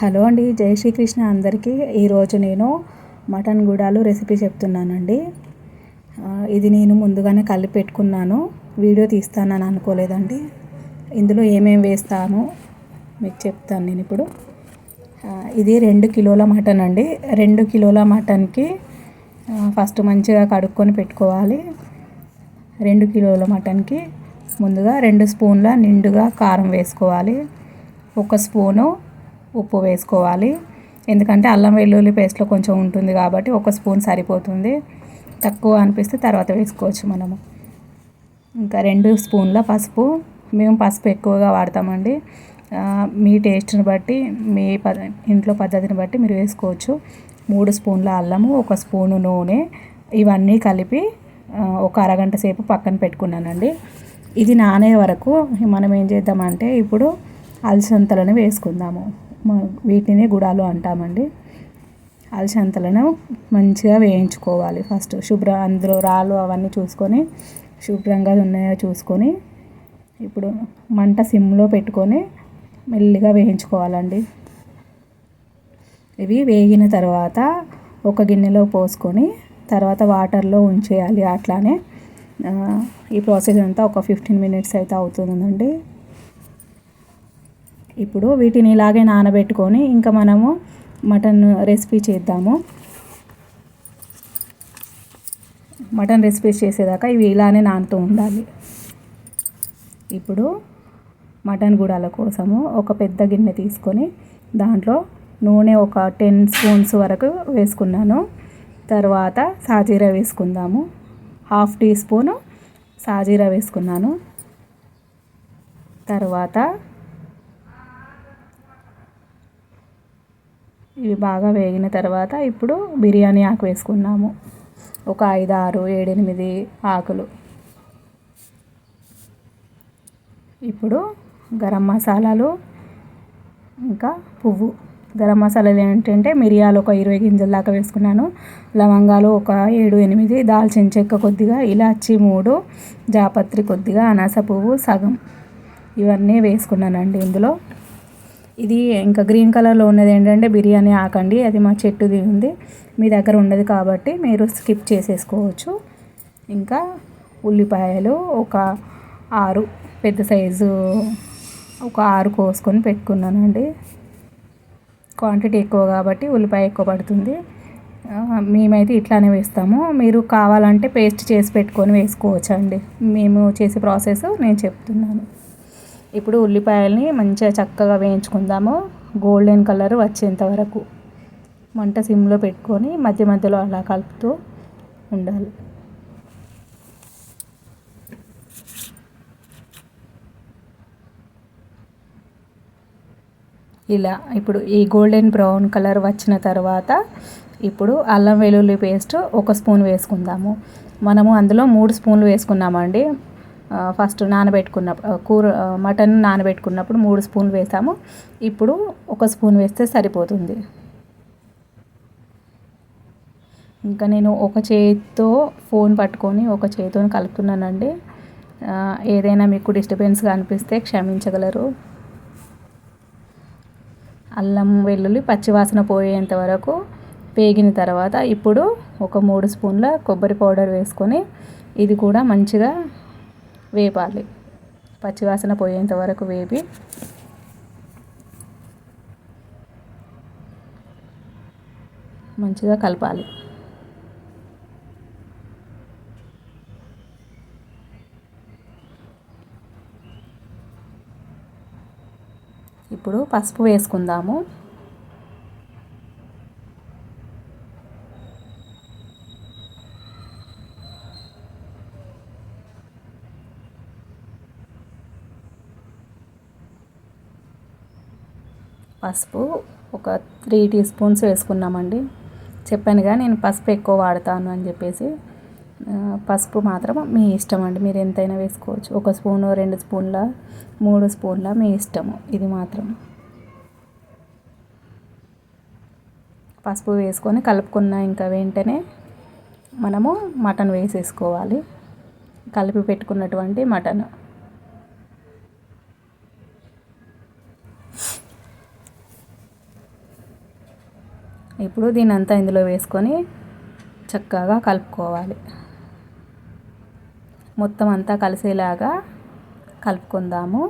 Hello అండి జై శ్రీకృష్ణ అందరికీ. ఈరోజు నేను మటన్ గుడాలు రెసిపీ చెప్తున్నానండి. ఇది నేను ముందుగానే కలిపి పెట్టుకున్నాను. వీడియో తీస్తానని అనుకోలేదండి. ఇందులో ఏమేమి వేస్తాను మీకు చెప్తాను నేను ఇప్పుడు. ఇది రెండు కిలోల మటన్ అండి. రెండు కిలోల మటన్కి ఫస్ట్ మంచిగా కడుక్కొని పెట్టుకోవాలి. రెండు కిలోల మటన్కి ముందుగా రెండు స్పూన్ల నిండుగా కారం వేసుకోవాలి. ఒక స్పూను ఉప్పు వేసుకోవాలి. ఎందుకంటే అల్లం వెల్లుల్లి పేస్ట్లో కొంచెం ఉంటుంది కాబట్టి ఒక స్పూన్ సరిపోతుంది. తక్కువ అనిపిస్తే తర్వాత వేసుకోవచ్చు మనము. ఇంకా రెండు స్పూన్ల పసుపు. మేము పసుపు ఎక్కువగా వాడతామండి. మీ టేస్ట్ని బట్టి మీ ప ఇంట్లో పద్ధతిని బట్టి మీరు వేసుకోవచ్చు. మూడు స్పూన్ల అల్లము ఒక స్పూను నూనె. ఇవన్నీ కలిపి ఒక అరగంట సేపు పక్కన పెట్టుకున్నానండి. ఇది నానే వరకు మనం ఏం చేద్దామంటే ఇప్పుడు అలసంతలను వేసుకుందాము. వీటిని గుడాలు అంటామండి. అలసంతలను మంచిగా వేయించుకోవాలి ఫస్ట్. శుభ్ర అందులో రాళ్ళు అవన్నీ చూసుకొని శుభ్రంగా ఉన్నాయో చూసుకొని ఇప్పుడు మంట సిమ్లో పెట్టుకొని మెల్లిగా వేయించుకోవాలండి. ఇవి వేగిన తర్వాత ఒక గిన్నెలో పోసుకొని తర్వాత వాటర్లో ఉంచేయాలి అట్లానే. ఈ ప్రాసెస్ అంతా ఒక ఫిఫ్టీన్ మినిట్స్ అయితే అవుతుందండి. ఇప్పుడు వీటిని ఇలాగే నానబెట్టుకొని ఇంకా మనము మటన్ రెసిపీ చేద్దాము. మటన్ రెసిపీస్ చేసేదాకా ఇవి ఇలానే నానుతూ ఉండాలి. ఇప్పుడు మటన్ గుడాల కోసము ఒక పెద్ద గిన్నె తీసుకొని దాంట్లో నూనె ఒక టెన్ స్పూన్స్ వరకు వేసుకున్నాను. తర్వాత సాజీరా వేసుకుందాము. హాఫ్ టీ స్పూను సాజీరా వేసుకున్నాను. తర్వాత ఇవి బాగా వేగిన తర్వాత ఇప్పుడు బిర్యానీ ఆకు వేసుకున్నాము. ఒక ఐదు ఆరు ఏడెనిమిది ఆకులు. ఇప్పుడు గరం మసాలాలు ఇంకా పువ్వు. గరం మసాలాలు ఏంటంటే మిరియాలు ఒక ఇరవై గింజల దాకా వేసుకున్నాను. లవంగాలు ఒక ఏడు ఎనిమిది దాల్చిన చెక్క కొద్దిగా ఇలాచి మూడు జాపత్రి కొద్దిగా అనాస పువ్వు సగం. ఇవన్నీ వేసుకున్నానండి ఇందులో. ఇది ఇంకా గ్రీన్ కలర్లో ఉన్నది ఏంటంటే బిర్యానీ ఆకండి అది మా చెట్టుది ఉంది. మీ దగ్గర ఉండదు కాబట్టి మీరు స్కిప్ చేసేసుకోవచ్చు. ఇంకా ఉల్లిపాయలు ఒక ఆరు పెద్ద సైజు ఒక ఆరు కోసుకొని పెట్టుకున్నానండి. క్వాంటిటీ ఎక్కువ కాబట్టి ఉల్లిపాయ ఎక్కువ పడుతుంది. మేమైతే ఇట్లానే వేస్తాము. మీరు కావాలంటే పేస్ట్ చేసి పెట్టుకొని వేసుకోవచ్చు అండి మేము చేసే ప్రాసెస్ నేను చెప్తున్నాను. ఇప్పుడు ఉల్లిపాయల్ని మంచిగా చక్కగా వేయించుకుందాము. గోల్డెన్ కలర్ వచ్చేంత వరకు. మంట సిమ్లో పెట్టుకొని మధ్య మధ్యలో అలా కలుపుతూ ఉండాలి. ఇలా ఇప్పుడు ఈ గోల్డెన్ బ్రౌన్ కలర్ వచ్చిన తర్వాత ఇప్పుడు అల్లం వెల్లుల్లి పేస్ట్ ఒక స్పూన్ వేసుకుందాము. మనము అందులో మూడు స్పూన్లు వేసుకున్నామండి. ఫస్ట్ నానబెట్టుకున్న కూర మటన్ నానబెట్టుకున్నప్పుడు మూడు స్పూన్లు వేసాము. ఇప్పుడు ఒక స్పూన్ వేస్తే సరిపోతుంది. ఇంకా నేను ఒక చేతితో ఫోన్ పట్టుకొని ఒక చేతితో కలుపుతున్నానండి. ఏదైనా మీకు డిస్టర్బెన్స్గా అనిపిస్తే క్షమించగలరు. అల్లం వెల్లుల్లి పచ్చివాసన పోయేంత వరకు పేగిన తర్వాత ఇప్పుడు ఒక మూడు స్పూన్ల కొబ్బరి పౌడర్ వేసుకొని ఇది కూడా మంచిగా వేపాలి. పచ్చివాసన పోయేంత వరకు వేపి మంచిగా కలపాలి. ఇప్పుడు పసుపు వేసుకుందాము. పసుపు ఒక త్రీ టీ స్పూన్స్ వేసుకున్నామండి. చెప్పానుగా నేను పసుపు ఎక్కువ వాడతాను అని చెప్పేసి. పసుపు మాత్రం మీ ఇష్టం అండి. మీరు ఎంతైనా వేసుకోవచ్చు. ఒక స్పూను రెండు స్పూన్ల మూడు స్పూన్ల మీ ఇష్టము. ఇది మాత్రం. పసుపు వేసుకొని కలుపుకున్న ఇంకా వెంటనే మనము మటన్ వేసేసుకోవాలి. కలిపి పెట్టుకున్నటువంటి మటన్. ఇప్పుడు దీని అంతా ఇందులో వేసుకొని చక్కగా కలుపుకోవాలి. మొత్తం అంతా కలిసేలాగా కలుపుకుందాము.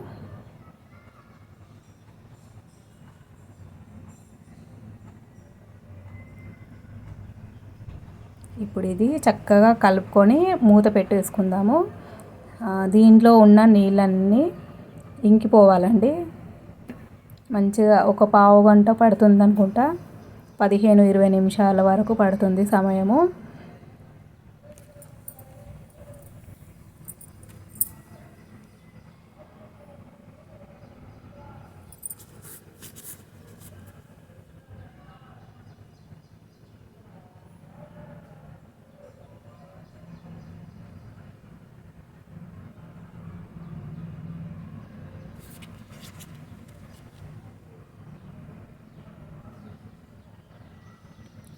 ఇప్పుడు ఇది చక్కగా కలుపుకొని మూత పెట్టేసుకుందాము. దీంట్లో ఉన్న నీళ్ళన్నీ ఇంకిపోవాలండి. మంచిగా ఒక పావు గంట పడుతుంది అనుకుంటా పదిహేను ఇరవై నిమిషాల వరకు పడుతుంది సమయము.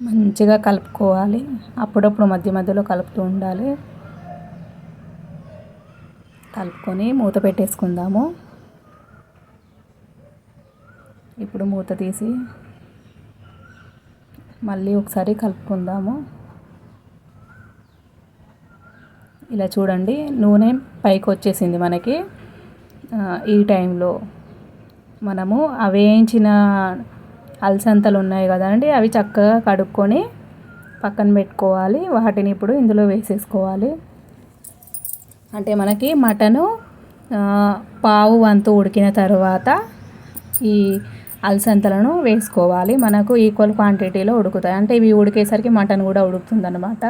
మంచిగా కలుపుకోవాలి. అప్పుడప్పుడు మధ్య మధ్యలో కలుపుతూ ఉండాలి. కలుపుకొని మూత పెట్టేసుకుందాము. ఇప్పుడు మూత తీసి మళ్ళీ ఒకసారి కలుపుకుందాము. ఇలా చూడండి నూనె పైకి వచ్చేసింది మనకి. ఈ టైంలో మనము ఆ వేయించిన అలసంతలు ఉన్నాయి కదండి అవి చక్కగా కడుక్కొని పక్కన పెట్టుకోవాలి. వాటిని ఇప్పుడు ఇందులో వేసేసుకోవాలి. అంటే మనకి మటను పావు వంతు ఉడికిన తర్వాత ఈ అలసంతలను వేసుకోవాలి. మనకు ఈక్వల్ క్వాంటిటీలో ఉడుకుతాయి. అంటే ఇవి ఉడికేసరికి మటన్ కూడా ఉడుకుతుందనమాట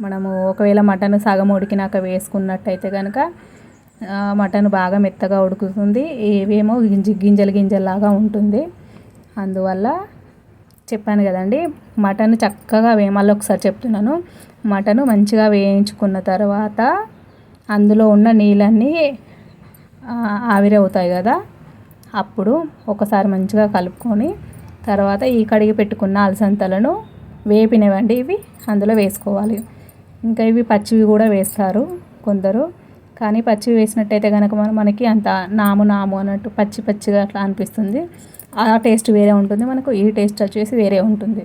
మనము ఒకవేళ మటన్ సగం ఉడికినాక వేసుకున్నట్టయితే కనుక మటన్ బాగా మెత్తగా ఉడుకుతుంది. ఇవేమో గింజ గింజలు గింజల్లాగా ఉంటుంది. అందువల్ల చెప్పాను కదండి మటన్ చక్కగా వే మళ్ళీ ఒకసారి చెప్తున్నాను. మటన్ మంచిగా వేయించుకున్న తర్వాత అందులో ఉన్న నీళ్ళన్నీ ఆవిరవుతాయి కదా. అప్పుడు ఒకసారి మంచిగా కలుపుకొని తర్వాత ఈ కడిగి పెట్టుకున్న అలసంతలను వేపినవండి ఇవి. అందులో వేసుకోవాలి. ఇంకా ఇవి పచ్చివి కూడా వేస్తారు కొందరు. కానీ పచ్చి వేసినట్టయితే కనుక మనం మనకి అంత నాము నాము అన్నట్టు పచ్చి పచ్చిగా అట్లా అనిపిస్తుంది. ఆ టేస్ట్ వేరే ఉంటుంది. మనకు ఈ టేస్ట్ వచ్చేసి వేరే ఉంటుంది.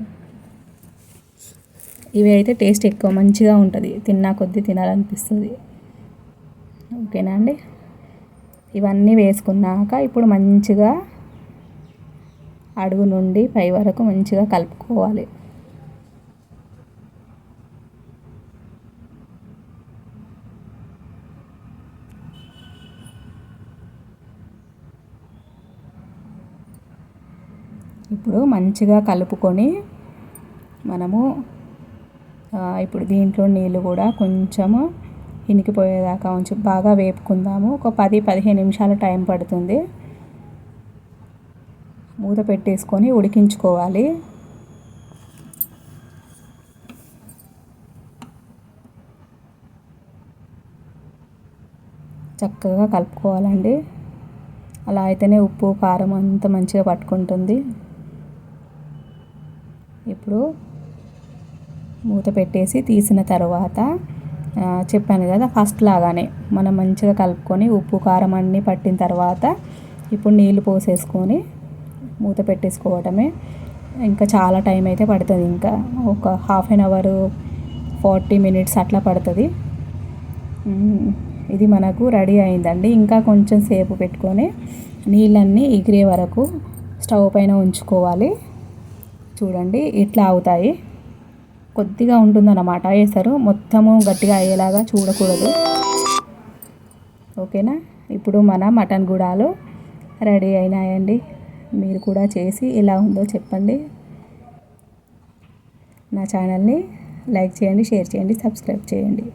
ఇవి అయితే టేస్ట్ ఎక్కువ మంచిగా ఉంటుంది. తిన్నా కొద్దీ తినాలనిపిస్తుంది. ఓకేనా అండి? ఇవన్నీ వేసుకున్నాక ఇప్పుడు మంచిగా అడుగు నుండి పై వరకు మంచిగా కలుపుకోవాలి. ఇప్పుడు మంచిగా కలుపుకొని మనము ఇప్పుడు దీంట్లో నీళ్ళు కూడా కొంచెము ఇనికిపోయేదాకా ఉంచి బాగా వేపుకుందాము. ఒక పది పదిహేను నిమిషాలు టైం పడుతుంది. మూత పెట్టేసుకొని ఉడికించుకోవాలి. చక్కగా కలుపుకోవాలండి. అలా అయితేనే ఉప్పు కారం అంతా మంచిగా పట్టుకుంటుంది. ఇప్పుడు మూత పెట్టేసి తీసిన తర్వాత చెప్పాను కదా ఫస్ట్ లాగానే మనం మంచిగా కలుపుకొని ఉప్పు కారం అన్నీ పట్టిన తర్వాత ఇప్పుడు నీళ్ళు పోసేసుకొని మూత పెట్టేసుకోవటమే. ఇంకా చాలా టైం అయితే పడుతుంది. ఇంకా ఒక half an hour forty minutes అట్లా పడుతుంది. ఇది మనకు రెడీ అయిందండి. ఇంకా కొంచెం సేపు పెట్టుకొని నీళ్ళన్నీ ఎగిరే వరకు స్టవ్ పైన ఉంచుకోవాలి. చూడండి ఇట్లా అవుతాయి కొద్దిగా ఉంటుందన్నమాట వేస్తారు మొత్తము గట్టిగా అయ్యేలాగా చూడకూడదు. ఓకేనా? ఇప్పుడు మన మటన్ గుడాలు రెడీ అయినాయండి. మీరు కూడా చేసి ఎలా ఉందో చెప్పండి. నా ఛానల్ని లైక్ చేయండి షేర్ చేయండి సబ్స్క్రైబ్ చేయండి.